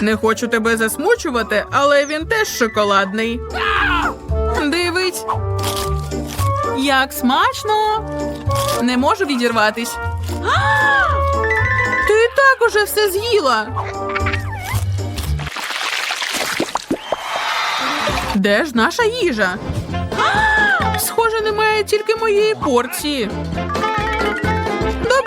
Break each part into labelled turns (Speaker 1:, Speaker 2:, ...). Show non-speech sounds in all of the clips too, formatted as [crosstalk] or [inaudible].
Speaker 1: Не хочу тебе засмучувати, але він теж шоколадний. Дивись. Як смачно. Не можу відірватись. Ти так уже все з'їла. Де ж наша їжа? Схоже, немає тільки моєї порції.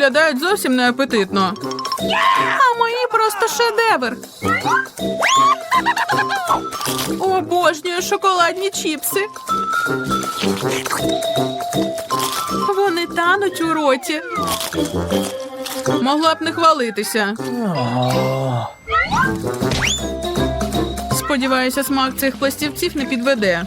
Speaker 1: Виглядають зовсім неапетитно. А мої просто шедевр. Обожнюю шоколадні чіпси. Вони тануть у роті. Могла б не хвалитися. Сподіваюся, смак цих пластівців не підведе.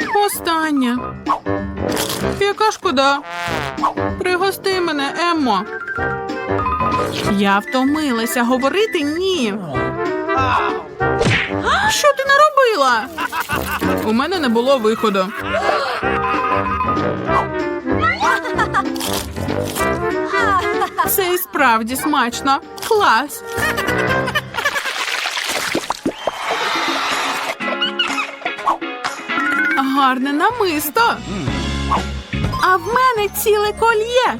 Speaker 1: Остання. Яка шкода. Пригости мене, Еммо. Я втомилася говорити ні. Що ти наробила? У мене не було виходу. Це і справді смачно. Клас. Гарне намисто. А в мене ціле кольє.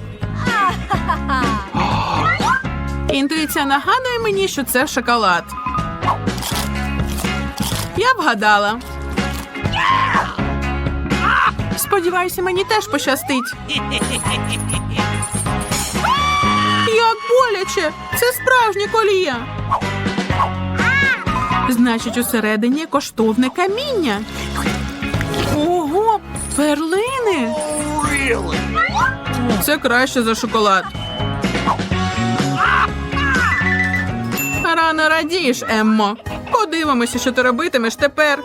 Speaker 1: [laughs] Інтуїція нагадує мені, що це шоколад. Я вгадала. Сподіваюся, мені теж пощастить. Як боляче! Це справжнє коліє. Значить, усередині коштовне каміння. Ого, перлини. Це краще за шоколад. Рано радієш, Еммо. Подивимося, що ти робитимеш тепер.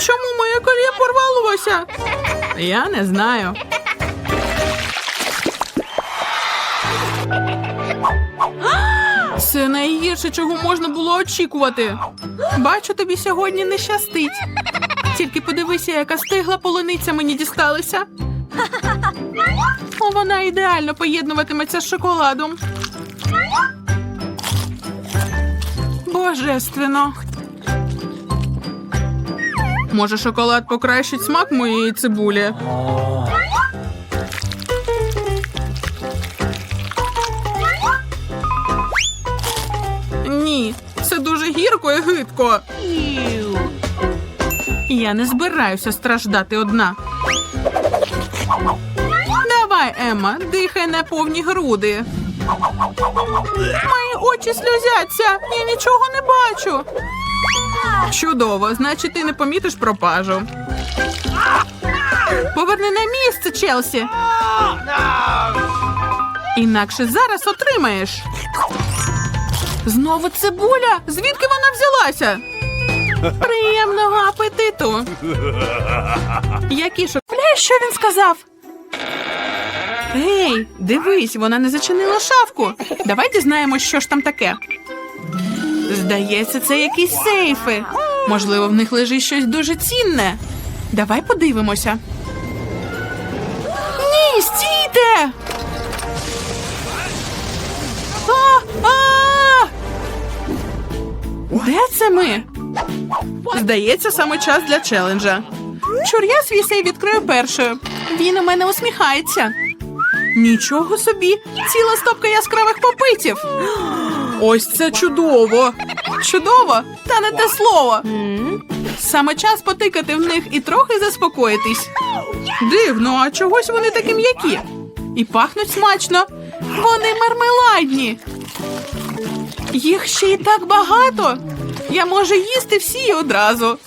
Speaker 1: Чому моє коліє порвалося? Я не знаю. Це найгірше, чого можна було очікувати. Бачу, тобі сьогодні не щастить. Тільки подивися, яка стигла полуниця мені дісталася. О, вона ідеально поєднуватиметься з шоколадом. Божественно. Може, шоколад покращить смак моєї цибулі. І гидко. Я не збираюся страждати одна. Давай, Емма, дихай на повні груди. Мої очі сльозяться. Я нічого не бачу. Чудово, значить, ти не помітиш пропажу. Поверни на місце, Челсі. Інакше зараз отримаєш. Знову цибуля? Звідки вона взялася? Приємного апетиту. Які шоколади, що він сказав? Ей, дивись, вона не зачинила шафку. Давай дізнаємось, що ж там таке. Здається, це якісь сейфи. Можливо, в них лежить щось дуже цінне. Давай подивимося. Ні, стійте! Де це ми? Здається, саме час для челенджа. Чур, я свій сей відкрию першою. Він у мене усміхається. Нічого собі, ціла стопка яскравих попитів. Ось це чудово. Чудово, та не те слово. Саме час потикати в них і трохи заспокоїтись. Дивно, а чогось вони такі м'які. І пахнуть смачно. Вони мармеладні. Їх ще й так багато. Я можу їсти всі одразу.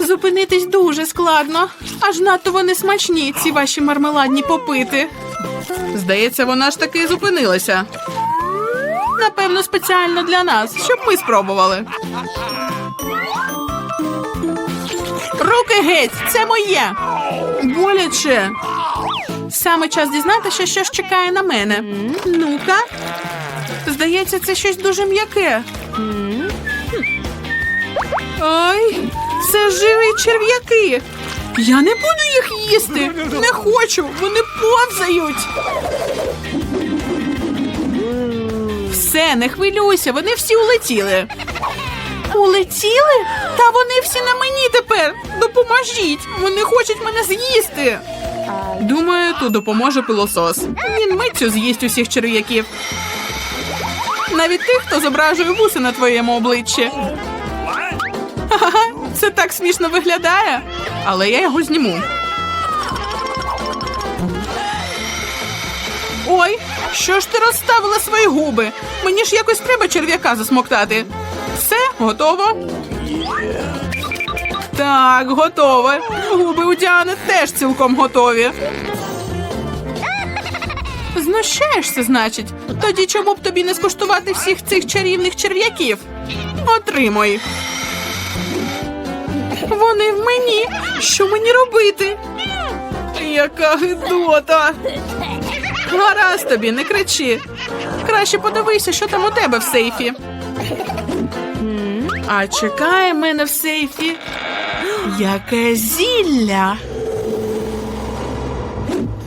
Speaker 1: Зупинитись дуже складно. Аж надто вони смачні, ці ваші мармеладні попити. Здається, вона ж таки зупинилася. Напевно, спеціально для нас, щоб ми спробували. Руки геть, це моє. Боляче. Саме час дізнатися, що ж чекає на мене. Ну-ка. Здається, це щось дуже м'яке. Ой, Це живі черв'яки. Я не буду їх їсти. Не хочу, вони повзають. Все, не хвилюйся, вони всі улетіли. Улетіли? Та вони всі на мені тепер. Допоможіть! Вони хочуть мене з'їсти. Думаю, тут допоможе пилосос. Він миттю з'їсть усіх черв'яків. Навіть тих, хто зображує вуси на твоєму обличчі. Це так смішно виглядає. Але я його зніму. Ой, що ж ти розставила свої губи? Мені ж якось треба черв'яка засмоктати. Готово. Так, готово. Губи у Діани теж цілком готові. Знущаєшся, значить. Тоді чому б тобі не скуштувати всіх цих чарівних черв'яків? Отримуй. Вони в мені. Що мені робити? Яка гидота. Гаразд тобі, не кричи. Краще подивися, що там у тебе в сейфі. А чекає мене в сейфі. Яке зілля.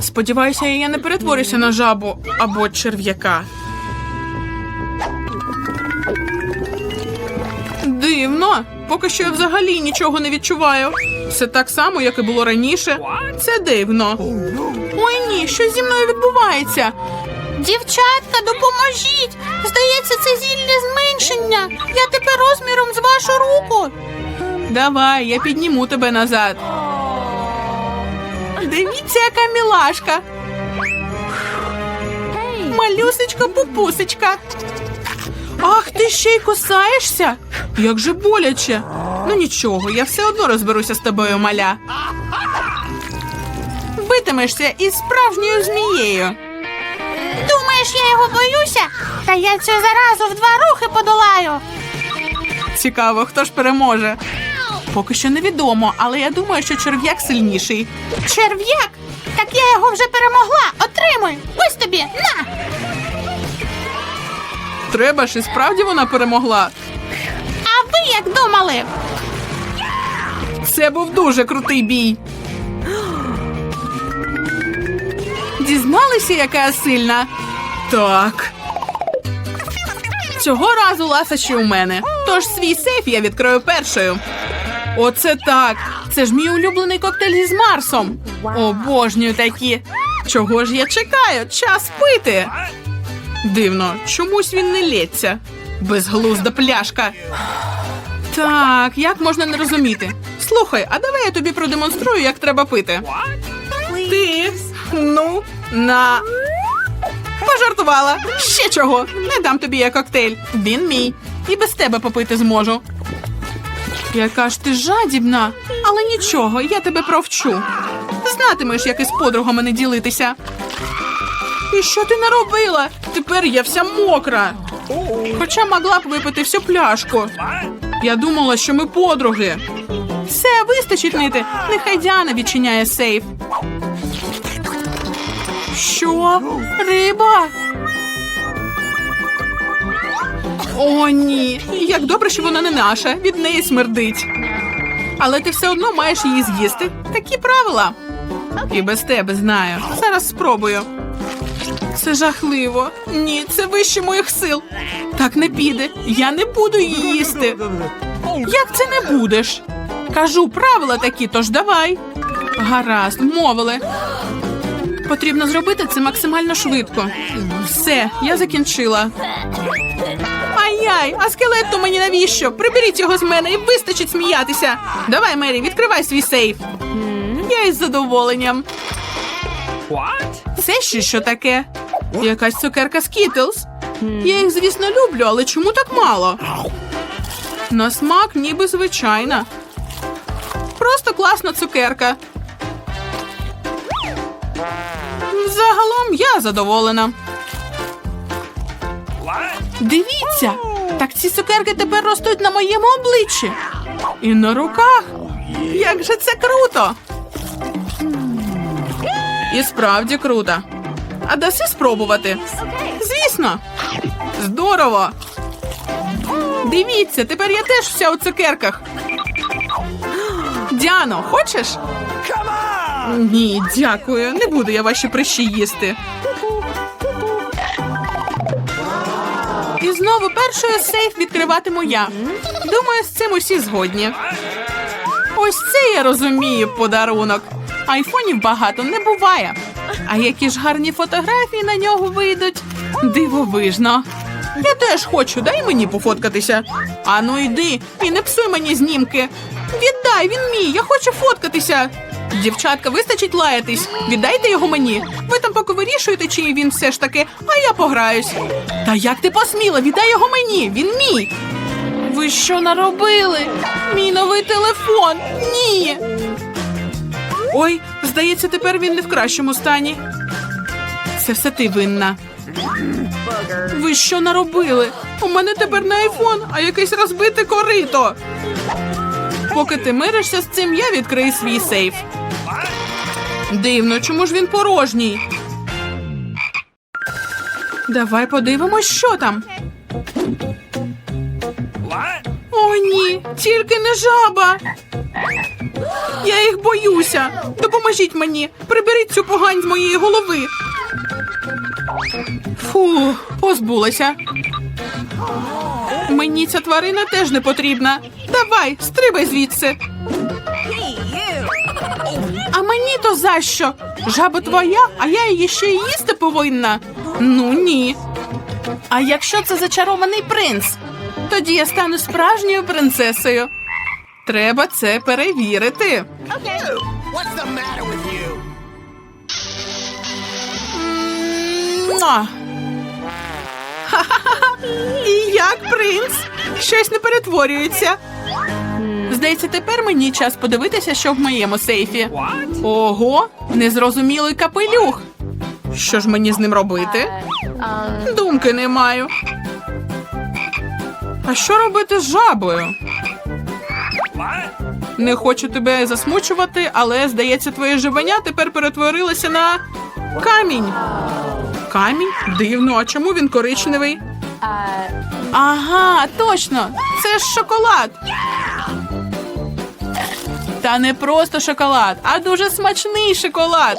Speaker 1: Сподіваюся, я не перетворюся на жабу або черв'яка. Дивно. Поки що я взагалі нічого не відчуваю. Все так само, як і було раніше. Це дивно. Ой ні, що зі мною відбувається? Дівчатка, допоможіть! Здається, це зілля зменшення. Я тепер розміром з вашу руку. Давай, я підніму тебе назад. Дивіться, яка мілашка. Малюсечка пупусечка. Ах, ти ще й кусаєшся? Як же боляче. Ну нічого, я все одно розберуся з тобою, маля. Битимешся із справжньою змією.
Speaker 2: Думаєш, я його боюся? Та я цю заразу в два рухи подолаю.
Speaker 1: Цікаво, хто ж переможе. Поки що невідомо, але я думаю, що черв'як сильніший.
Speaker 2: Черв'як? Так я його вже перемогла. Отримуй. Ось тобі. На.
Speaker 1: Треба ж і справді вона перемогла.
Speaker 2: А ви як думали?
Speaker 1: Це був дуже крутий бій. Дізналися, яка я сильна? Так. Цього разу ласощі у мене. Тож свій сейф я відкрию першою. Оце так. Це ж мій улюблений коктейль із Марсом. Обожнюю такі. Чого ж я чекаю? Час пити. Дивно, чомусь він не лється. Безглузда пляшка. Так, як можна не розуміти? Слухай, а давай я тобі продемонструю, як треба пити. Ти ну на пожартувала. Ще чого? Не дам тобі я коктейль. Він мій. І без тебе попити зможу. Яка ж ти жадібна, але нічого, я тебе провчу. Знатимеш, як із подругами не ділитися. І що ти наробила? Тепер я вся мокра. Хоча могла б випити всю пляшку. Я думала, що ми подруги. Все, вистачить нити. Нехай Діана відчиняє сейф. Що? Риба? О, ні. Як добре, що вона не наша. Від неї смердить. Але ти все одно маєш її з'їсти. Такі правила. І без тебе знаю. Зараз спробую. Це жахливо. Ні, це вище моїх сил. Так не піде. Я не буду її їсти. Як це не будеш? Кажу, правила такі, тож давай. Гаразд, мовили. Потрібно зробити це максимально швидко. Все, я закінчила. Ай-яй, а скелет то мені навіщо? Приберіть його з мене і вистачить сміятися. Давай, Мері, відкривай свій сейф. Я із задоволенням. Це ще що таке? Якась цукерка Скітлз. Я їх, звісно, люблю, але чому так мало? На смак ніби звичайна. Просто класна цукерка. Загалом я задоволена. Дивіться, так ці цукерки тепер ростуть на моєму обличчі. І на руках. Як же це круто! І справді круто. А даси спробувати? Звісно. Здорово. Дивіться, тепер я теж вся у цукерках. Діано, хочеш? Ні, дякую. Не буду я ваші прищі їсти. І знову першою сейф відкриватиму я. Думаю, з цим усі згодні. Ось це я розумію подарунок. Айфонів багато не буває. А які ж гарні фотографії на нього вийдуть. Дивовижно. Я теж хочу, дай мені пофоткатися. Ану йди і не псуй мені знімки. Віддай, він мій, я хочу фоткатися. Дівчатка, вистачить лаятись. Віддайте його мені. Ви там поки вирішуєте, чи він все ж таки, а я пограюсь. Та як ти посміла? Віддай його мені, він мій. Ви що наробили? Мій новий телефон. Ні. Ой, здається, тепер він не в кращому стані. Це все ти винна. Ви що наробили? У мене тепер не айфон, а якесь розбите корито. Поки ти миришся з цим, я відкрию свій сейф. Дивно, чому ж він порожній? Давай подивимось, що там. О, ні, тільки не жаба. Я їх боюся. Допоможіть мені. Приберіть цю погань з моєї голови. Фу, позбулася. Мені ця тварина теж не потрібна. Давай, стрибай звідси. То за що? Жаба твоя, а я її ще й їсти повинна. Ну ні. А якщо це зачарований принц? Тоді я стану справжньою принцесою. Треба це перевірити. [laughs] І як принц? Щось не перетворюється. Здається, тепер мені час подивитися, що в моєму сейфі. Ого, незрозумілий капелюх. Що ж мені з ним робити? Думки не маю. А що робити з жабою? Не хочу тебе засмучувати, але здається, твоє живання тепер перетворилося на камінь. Камінь? Дивно, а чому він коричневий? Ага, точно! Це ж шоколад. Та не просто шоколад, а дуже смачний шоколад.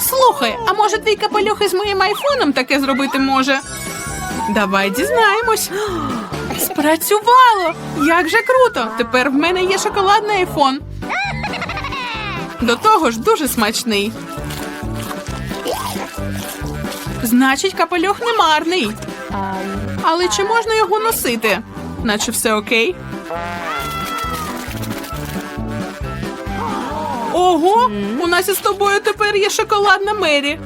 Speaker 1: Слухай, а може твій капелюх із моїм айфоном таке зробити може? Давай дізнаємось. [gasps] Спрацювало! Як же круто! Тепер в мене є шоколадний айфон. До того ж, дуже смачний. Значить, капелюх не марний. Але чи можна його носити? Наче все окей. Ого, у нас із тобою тепер є шоколадна Мері.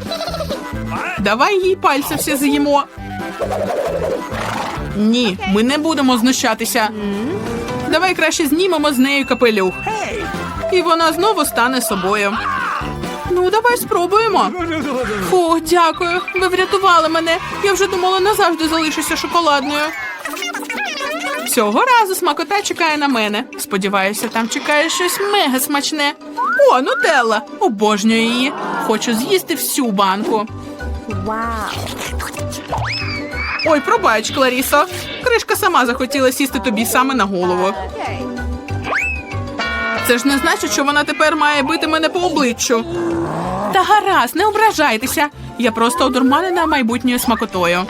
Speaker 1: Давай їй пальці всі з'їмо. Ні, ми не будемо знущатися. Давай краще знімемо з нею капелюх. І вона знову стане собою. Ну, давай спробуємо. Фу, дякую. Ви врятували мене. Я вже думала, назавжди залишуся шоколадною. Цього разу смакота чекає на мене. Сподіваюся, там чекає щось мега смачне. О, нутелла! Обожнюю її. Хочу з'їсти всю банку. Ой, пробач, Кларісо. Кришка сама захотіла сісти тобі саме на голову. Це ж не значить, що вона тепер має бити мене по обличчю. Та гаразд, не ображайтеся. Я просто одурманена майбутньою смакотою.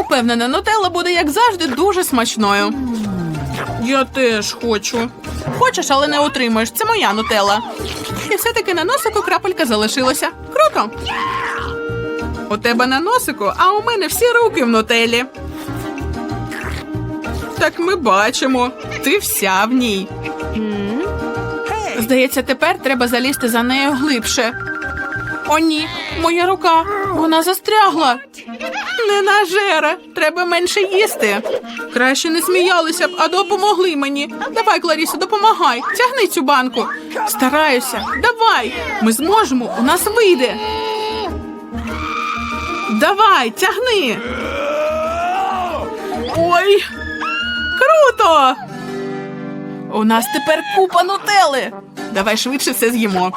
Speaker 1: Упевнена, нутелла буде, як завжди, дуже смачною. Я теж хочу. Хочеш, але не отримаєш. Це моя нутелла. І все-таки на носику крапелька залишилася. Круто. У тебе на носику, а у мене всі руки в нутелі. Так ми бачимо. Ти вся в ній. Здається, тепер треба залізти за нею глибше. О, ні, моя рука. Вона застрягла. Не нажера. Треба менше їсти. Краще не сміялися б, а допомогли мені. Давай, Кларісо, допомагай. Тягни цю банку. Стараюся. Давай. Ми зможемо. У нас вийде. Давай, тягни. Ой. Круто! У нас тепер купа нутели. Давай швидше все з'їмо.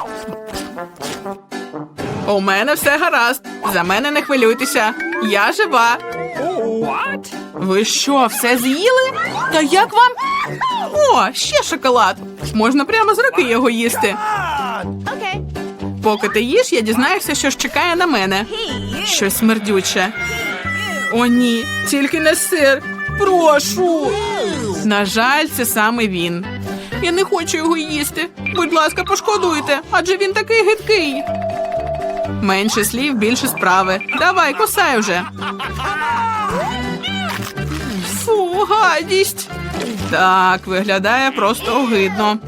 Speaker 1: У мене все гаразд. За мене не хвилюйтеся. Я жива.
Speaker 3: What?
Speaker 1: Ви що, все з'їли? Та як вам? О, ще шоколад. Можна прямо з руки його їсти. Поки ти їш, я дізнаюся, що ж чекає на мене. Щось смердюче. О, ні, тільки не сир. Прошу. На жаль, це саме він. Я не хочу його їсти. Будь ласка, пошкодуйте, адже він такий гидкий. Менше слів, більше справи. Давай, кусай вже. Фу, гадість. Так, виглядає просто огидно.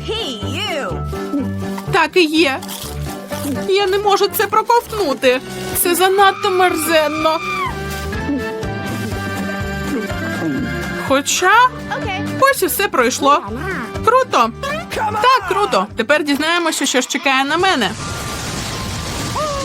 Speaker 1: Так і є. Я не можу це проковтнути. Це занадто мерзенно. Хоча ось і все пройшло. Круто. Так, круто. Тепер дізнаємося, що ж чекає на мене.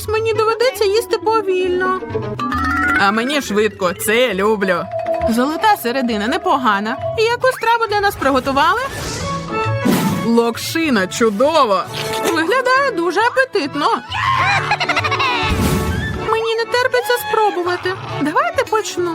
Speaker 1: Ось мені доведеться їсти повільно. А мені швидко, це люблю. Золота середина непогана. І яку страву для нас приготували? Локшина чудово. Виглядає дуже апетитно. Мені не терпиться спробувати. Давайте почну.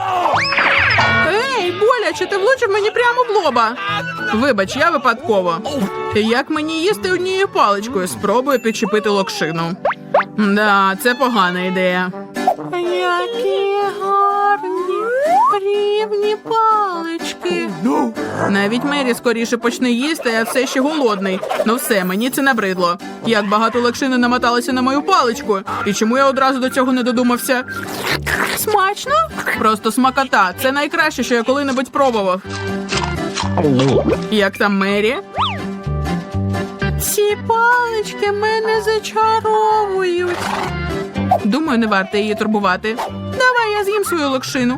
Speaker 1: Ти влучив мені прямо в лоба. Вибач, я випадково. Як мені їсти однією паличкою? Спробую підчепити локшину. Да, це погана ідея. Які гарні рівні палички. Навіть Мері скоріше почне їсти, а я все ще голодний. Ну все, мені це набридло. Як багато локшини намоталося на мою паличку. І чому я одразу до цього не додумався? Смачно? Просто смакота. Це найкраще, що я коли-небудь пробував. Як там Мері? Ці палички мене зачаровують. Думаю, не варто її турбувати. Давай я з'їм свою локшину.